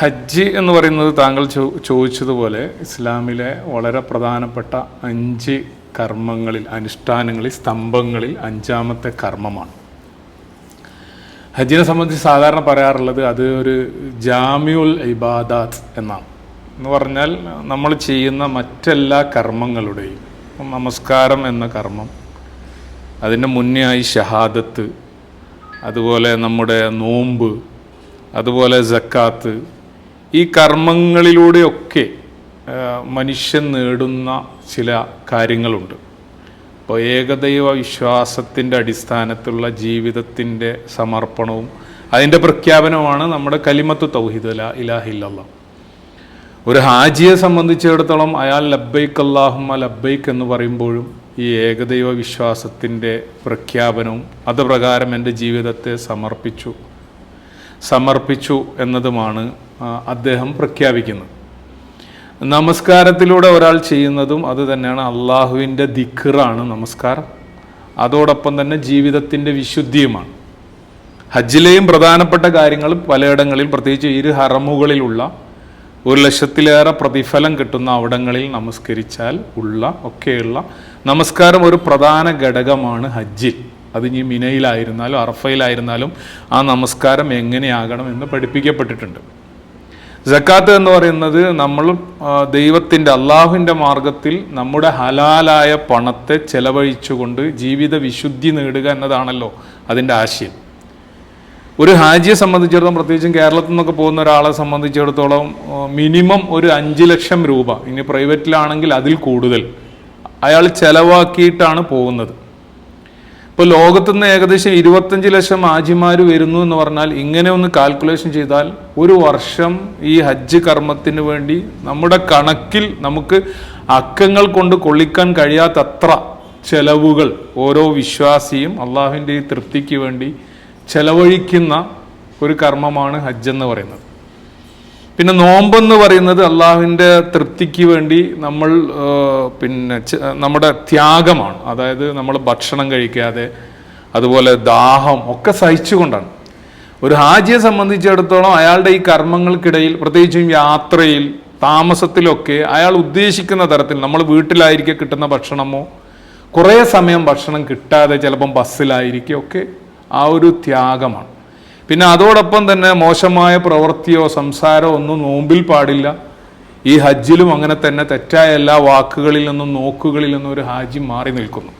ഹജ്ജ് എന്ന് പറയുന്നത് താങ്കൾ ചോ- ചോദിച്ചതുപോലെ ഇസ്ലാമിലെ വളരെ പ്രധാനപ്പെട്ട അഞ്ച് കർമ്മങ്ങളിൽ അനുഷ്ഠാനങ്ങളിൽ സ്തംഭങ്ങളിൽ അഞ്ചാമത്തെ കർമ്മമാണ്. ഹജ്ജിനെ സംബന്ധിച്ച് സാധാരണ പറയാറുള്ളത് അത് ഒരു ജാമ്യുൽ ഇബാദാത്ത് എന്നാണ്. എന്ന് പറഞ്ഞാൽ നമ്മൾ ചെയ്യുന്ന മറ്റെല്ലാ കർമ്മങ്ങളുടെയും നമസ്കാരം എന്ന കർമ്മം അതിന്റെ മുന്നേ ആയി ഷഹാദത്ത് അതുപോലെ നമ്മുടെ നോമ്പ് അതുപോലെ ജക്കാത്ത് ഈ കർമ്മങ്ങളിലൂടെയൊക്കെ മനുഷ്യൻ നേടുന്ന ചില കാര്യങ്ങളുണ്ട്. ഇപ്പോൾ ഏകദൈവ വിശ്വാസത്തിന്റെ അടിസ്ഥാനത്തിലുള്ള ജീവിതത്തിന്റെ സമർപ്പണവും അതിന്റെ പ്രഖ്യാപനമാണ് നമ്മുടെ കലിമത്ത് തൗഹിദ് ലാ ഇലാഹില്ല ഒരു ഹാജിയെ സംബന്ധിച്ചിടത്തോളം അയാൾ ലബ്ബൈക്ക് അല്ലാഹുമ്മ ലബ്ബൈക്ക് എന്ന് പറയുമ്പോഴും ഈ ഏകദൈവ വിശ്വാസത്തിന്റെ പ്രഖ്യാപനവും അത് പ്രകാരം എന്റെ ജീവിതത്തെ സമർപ്പിച്ചു. സമർപ്പിച്ചു എന്നതുമാണ് അദ്ദേഹം പ്രഖ്യാപിക്കുന്നത്. നമസ്കാരത്തിലൂടെ ഒരാൾ ചെയ്യുന്നതും അത് തന്നെയാണ് അള്ളാഹുവിന്റെ ദിഖറാണ് നമസ്കാരം. അതോടൊപ്പം തന്നെ ജീവിതത്തിന്റെ വിശുദ്ധിയുമാണ്. ഹജ്ജിലെയും പ്രധാനപ്പെട്ട കാര്യങ്ങൾ പലയിടങ്ങളിൽ പ്രത്യേകിച്ച് ഇരു ഹറമുകളിലുള്ള ഒരു ലക്ഷത്തിലേറെ പ്രതിഫലം കിട്ടുന്ന അവിടങ്ങളിൽ നമസ്കരിച്ചാൽ ഉള്ള ഒക്കെയുള്ള നമസ്കാരം ഒരു പ്രധാന ഘടകമാണ് ഹജ്ജിൽ അത് ഇനി മിനയിലായിരുന്നാലും അറഫയിലായിരുന്നാലും ആ നമസ്കാരം എങ്ങനെയാകണം എന്ന് പഠിപ്പിക്കപ്പെട്ടിട്ടുണ്ട്. ജക്കാത്ത് എന്ന് പറയുന്നത് നമ്മൾ ദൈവത്തിന്റെ അള്ളാഹുവിന്റെ മാർഗത്തിൽ നമ്മുടെ ഹലാലായ പണത്തെ ചെലവഴിച്ചുകൊണ്ട് ജീവിത വിശുദ്ധി നേടുക എന്നതാണല്ലോ അതിന്റെ ആശയം. ഒരു ഹാജിയെ സംബന്ധിച്ചിടത്തോളം പ്രത്യേകിച്ചും കേരളത്തിൽ നിന്നൊക്കെ പോകുന്ന ഒരാളെ സംബന്ധിച്ചിടത്തോളം മിനിമം ഒരു അഞ്ച് ലക്ഷം രൂപ ഇനി പ്രൈവറ്റിലാണെങ്കിൽ അതിൽ കൂടുതൽ അയാൾ ചെലവാക്കിയിട്ടാണ് പോകുന്നത്. ഇപ്പോൾ ലോകത്തുനിന്ന് ഏകദേശം ഇരുപത്തഞ്ച് ലക്ഷം ആജിമാർ വരുന്നു എന്ന് പറഞ്ഞാൽ ഇങ്ങനെ ഒന്ന് കാൽക്കുലേഷൻ ചെയ്താൽ ഒരു വർഷം ഈ ഹജ്ജ് കർമ്മത്തിന് വേണ്ടി നമ്മുടെ കണക്കിൽ നമുക്ക് അക്കങ്ങൾ കൊണ്ട് കൊള്ളിക്കാൻ കഴിയാത്തത്ര ചെലവുകൾ ഓരോ വിശ്വാസിയും അള്ളാഹുവിന്റെ തൃപ്തിക്ക് വേണ്ടി ചെലവഴിക്കുന്ന ഒരു കർമ്മമാണ് ഹജ്ജ് എന്ന് പറയുന്നത്. പിന്നെ നോമ്പെന്ന് പറയുന്നത് അള്ളാഹുവിന്റെ തൃപ്തിക്ക് വേണ്ടി നമ്മൾ പിന്നെ നമ്മുടെ ത്യാഗമാണ്. അതായത് നമ്മൾ ഭക്ഷണം കഴിക്കാതെ അതുപോലെ ദാഹം ഒക്കെ സഹിച്ചുകൊണ്ടാണ്. ഒരു ഹാജിയെ സംബന്ധിച്ചിടത്തോളം അയാളുടെ ഈ കർമ്മങ്ങൾക്കിടയിൽ പ്രത്യേകിച്ചും യാത്രയിൽ താമസത്തിലൊക്കെ അയാൾ ഉദ്ദേശിക്കുന്ന തരത്തിൽ നമ്മൾ വീട്ടിലായിരിക്കും കിട്ടുന്ന ഭക്ഷണമോ കുറേ സമയം ഭക്ഷണം കിട്ടാതെ ചിലപ്പം ബസ്സിലായിരിക്കും ഒക്കെ ആ ഒരു ത്യാഗമാണ്. പിന്നെ അതോടൊപ്പം തന്നെ മോശമായ പ്രവൃത്തിയോ സംസാരമോ ഒന്നും നോമ്പിൽ പാടില്ല. ഈ ഹജ്ജിലും അങ്ങനെ തന്നെ തെറ്റായ എല്ലാ വാക്കുകളിൽ നിന്നും നോക്കുകളിൽ നിന്നും ഒരു ഹാജി മാറി നിൽക്കുന്നു.